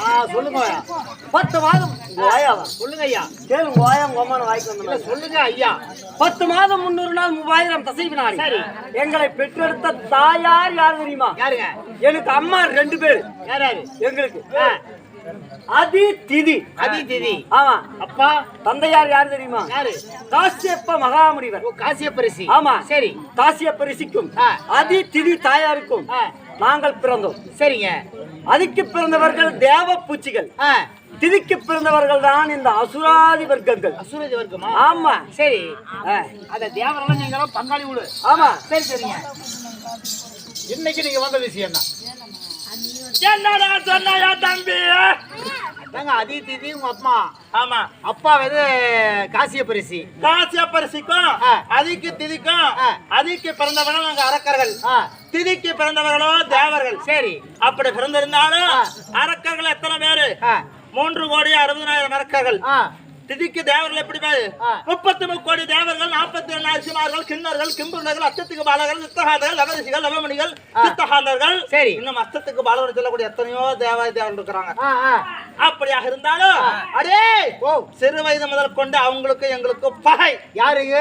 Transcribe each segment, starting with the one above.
ஆ சொல்லுங்க. பத்து மாதம். சொல்லுங்க ஐயா. கேளு வாயா உமான வாய்க்கு வந்த சொல்லுங்க ஐயா. பத்து மாதம் முன்னூறு நாள் மூவாயிரம் தசை வினாடி சரி. எங்களை பெற்றெடுத்த தாயார் யார் தெரியுமா? யாருங்க? எனக்கு அம்மா ரெண்டு பேர். யார் யாரு? எங்களுக்கு. அதி திதி அதி திதி ஆமா. அப்பா? தந்தையார் யார் தெரியுமா? யாரு? காசியப்ப மகாமுனிவர். காசியப்பரிசி. ஆமா. சரி. காசியப்ப ரிஷிக்கும் ஆ. அதி திதி தாயாருக்கும். நாங்கள் பிறந்தோம். சரிங்க. அதிக்கு பிறந்தவர்கள் தேவ பூச்சிகள் திதிக்கு பிறந்தவர்கள் தான் இந்த அசுராதி வர்க்கங்கள். அசுரதி வர்க்கமா? ஆமா. சரி. அத தேவரெல்லாம் நீங்க பங்காளி விடு. ஆமா. சரி சரிங்க. இன்னைக்கு நீங்க வந்த விஷயம் தான் என்னடா சொன்னாயா தம்பி? அதாங்க அதி திதி உங்க அப்பா ஆமா. அப்பா வந்து காசியப்பரிசி காசியப்பரிசிக்கும் ஆ. அதிக்கு திதிக்கும். அதிக்கு பிறந்தவர்கள் நாங்க அரக்கர்கள். திதிக்கு பிறந்தவர்களோ தேவர்கள். சரி. அப்படி பிறந்திருந்தாலும். அரக்கர்கள் எத்தனை பேரு? மூன்று கோடி அறுபதாயிரம் அரக்கர்கள். திதிக்கு தேவர்கள் எப்படி பேரு. முப்பத்தி முக்கோடி தேவர்கள் நாற்பத்தி ஏழு நரசிமார்கள் கிண்ணர்கள் கிம்புள்ளர்கள் அச்சத்துக்கு பாலகர்கள் சித்தகாந்தர்கள் லவரிசிகள் லவமணிகள் சித்தகாந்தர்கள் சரி. இன்னும் அச்சத்துக்கு பாலகர்கள் சொல்லக்கூடிய எத்தனையோ தேவ தேவர்கள் இருக்கிறாங்க. அப்படியாக இருந்தாலும் அடே சிறு வயது முதல் கொண்டு அவங்களுக்கும் எங்களுக்கும் பகை. யாருங்க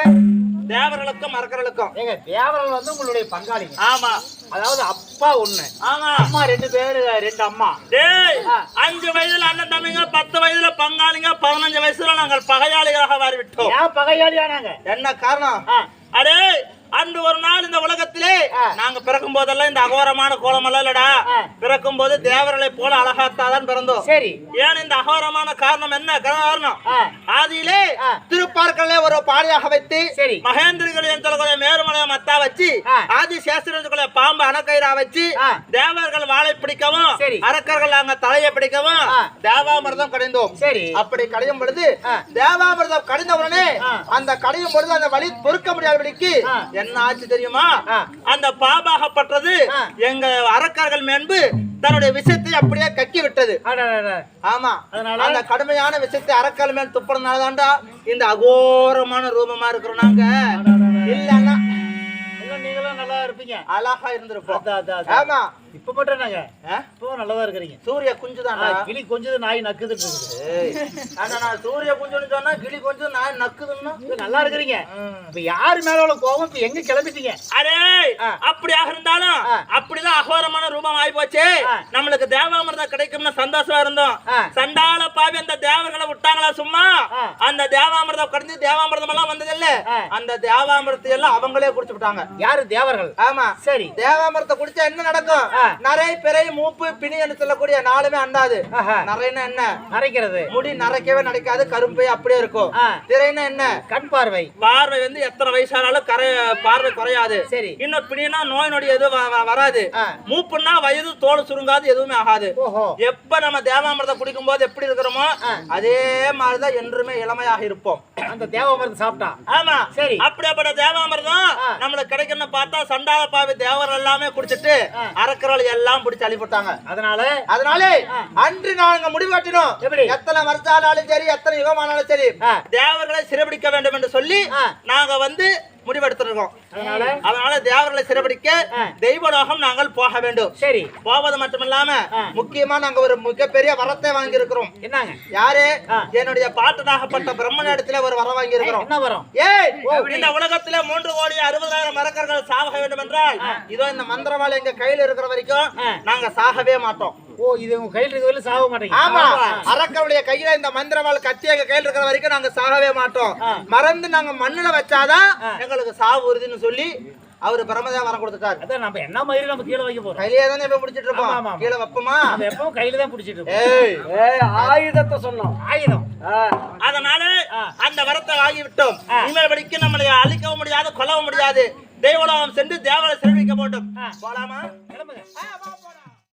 தேவர்களுக்கும் மரக்கர்களுக்கும் ஏங்க தேவர்கள் வந்து உங்களுடைய பங்காளிங்க. ஆமா. அதாவது அப்பா ஒண்ணு. ஆமா. அம்மா ரெண்டு பேரு ரெண்டு அம்மா. டேய். அஞ்சு வயதுல அண்ணன் தம்பிங்க பத்து வயதுல பங்காளிங்க பதினஞ்சு வயசுல நாங்கள் பகையாளிகளாக மாறிவிட்டோம். ஏன் பகையாளியானாங்க என்ன காரணம்? அடே அன்று ஒரு நாள் இந்த ஆ. நாங்க பிறக்கும் போதெல்லாம் இந்த அகோரமான கோலமெல்லாம் இல்லடா. பிறக்கும் போது தேவர்களை போல அழகாத்தாதான் பிறந்தோம் சரி ஏன் இந்த அகோரமான காரணம் என்ன காரணம் ஆதியிலே ஆ. திருப்பார்க்கல்ல ஒரு பாடியாக வைத்து சரி. மகேந்திரர்கள் என்று சொல்லக்கூடிய மேருமலையை மத்தா வச்சு. ஆதி சேஸ்திரம் சொல்லக்கூடிய பாம்பு அணக்கயிறா வச்சு. தேவர்கள் வாழை பிடிக்கவும். அரக்கர்கள் அங்க தலையை பிடிக்கவும். தேவாமிர்தம் கடைந்தோம் சரி அப்படி கடையும் பொழுது. தேவாமிர்தம் கடைந்த உடனே. அந்த கடையும் பொழுது அந்த வழி பொறுக்க முடியாதபடிக்கு. என்ன ஆச்சு தெரியுமா ஆ. அந்த பாபாகப்பட்டது. எங்க அரக்கர்கள் மேன்பு தன்னுடைய விஷத்தை அப்படியே கக்கி விட்டது. ஆமா அதனால? அந்த கடுமையான விஷயத்தை அரக்கல் மேல் துப்புறதுனால தான்டா இந்த அகோரமான ரூபமா இருக்கிறோம் நாங்க இல்லன்னா நீங்களும் நல்லா இருப்பீங்க. அழகா இருந்திருப்போம். ஆமா. இப்ப மட்டும் நாங்க? இப்போ நல்லதா இருக்கிறீங்க. சூரிய ஆ, கிளி கொஞ்சம் நாய் இருக்குது. ஆனா நான் சூரிய குஞ்சுன்னு சொன்னா கிளி கொஞ்சம் நான் நக்குதுன்னா? நல்லா இருக்கிறீங்க. இப்ப யாரு மேல உள்ள கோபம்? இப்ப எங்க கிளம்பிட்டீங்க? ஆ. அப்படியாக இருந்தாலும். அப்படிதான் அகோரமான ரூபம் ஆகி போச்சு. நம்மளுக்கு தேவாமிர்தம் கிடைக்கும்னு சந்தோஷமா இருந்தோம். சண்டால பாவி அந்த தேவர்களை விட்டாங்களா சும்மா. அந்த தேவாமிர்தம் கடந்து தேவாமிர்தம் எல்லாம் வந்தது இல்ல. அந்த தேவாமிர்தத்தை எல்லாம் அவங்களே குடிச்சு விட்டாங்க யாரு? தேவர்கள். ஆமா. சரி. தேவாமிர்தத்தை குடிச்சா என்ன நடக்கும். நரை பிறை மூப்பு பிணி என்று சொல்லக்கூடிய நாளுமே அண்டாது. நரைன்னா என்ன? நரைக்கிறது. முடி நரைக்கவே நரைக்காது கரும்பை அப்படியே இருக்கும். ஆ. திரைன்னா என்ன? கண் பார்வை. பார்வை வந்து எத்தனை வயசானாலும் கரை பார்வை குறையாது. சரி. இன்னும் பிடினா நோய் நொடி எதுவும் வராது. மூப்புன்னா வயது தோல் சுருங்காது எதுவுமே ஆகாது. எப்ப நம்ம தேவாமிர்தம் குடிக்கும் போது எப்படி இருக்கிறோமோ. அதே மாதிரிதான் என்றுமே இளமையாக இருப்போம். அந்த தேவமருந்து சாப்பிட்டா? ஆமா. சரி. அப்படியாப்பட்ட தேவாமிர்தம். நம்மளுக்கு கிடைக்கும்னு பார்த்தா சண்டால பாவி தேவர் எல்லாமே குடிச்சிட்டு ஆ. அரக்கர்கள் எல்லாம் பிடிச்சு அழிப்பட்டாங்க அதனால அதனால அன்று நாங்க முடிவாட்டினோம் எப்படி? எத்தனை வருஷம் ஆனாலும் சரி எத்தனை யுகம் ஆனாலும் சரி. தேவர்களை சிறைபிடிக்க வேண்டும் என்று சொல்லி. நாங்க வந்து முடிவெடுத்திருக்கோம். அதனால? அதனால தேவர்களை சிறைபிடிக்க ஆ. தெய்வலோகம் நாங்கள் போக வேண்டும். சரி. போவது மட்டுமில்லாம. முக்கியமா நாங்க ஒரு மிகப்பெரிய வரத்தை வாங்கி இருக்கிறோம் என்னங்க? யாரு. என்னுடைய பாட்டனாகப்பட்ட பிரம்மனிடத்துல ஒரு வர வாங்கி இருக்கிறோம் என்ன வரும்? ஏய் இந்த உலகத்துல மூன்று கோடி அறுபதாயிரம் மரக்கர்கள் சாக வேண்டும் என்றால் இதோ இந்த மந்திரவாளி எங்க கையில இருக்கிற வரைக்கும். நாங்க சாகவே மாட்டோம். ஓ இது உங்க கையில் இருக்கிறதுல சாக மாட்டீங்க ஆமா அரக்கருடைய கையில இந்த மந்திரவாள் கத்தி எங்க கையில இருக்கிற வரைக்கும் நாங்க சாகவே மாட்டோம். மறந்து நாங்க மண்ணுல வச்சாதான். எங்களுக்கு சாவு உறுதின்னு சொல்லி அவரு பிரம்மதேவ வரம் கொடுத்துட்டாரு. அதான் நம்ம என்ன மாதிரி நம்ம கீழே வைக்க போறோம்? கையிலேயே தானே இப்ப பிடிச்சிட்டு ஆமா. கீழே வைப்போமா? நம்ம எப்பவும் கையில தான் பிடிச்சிட்டு இருக்கோம் ஏய். ஏய் ஆயுதத்தை சொன்னோம். ஆயுதம். அதனால. அந்த வரத்தை வாங்கி விட்டோம். இனிமேல் படிக்க நம்மளை அழிக்கவும் முடியாது கொல்லவும் முடியாது. தேவலோகம் சென்று தேவலை செல்விக்க வேண்டும். ஆ. போலாமா? கிளம்புங்க. ஆ, வா, போலாம்.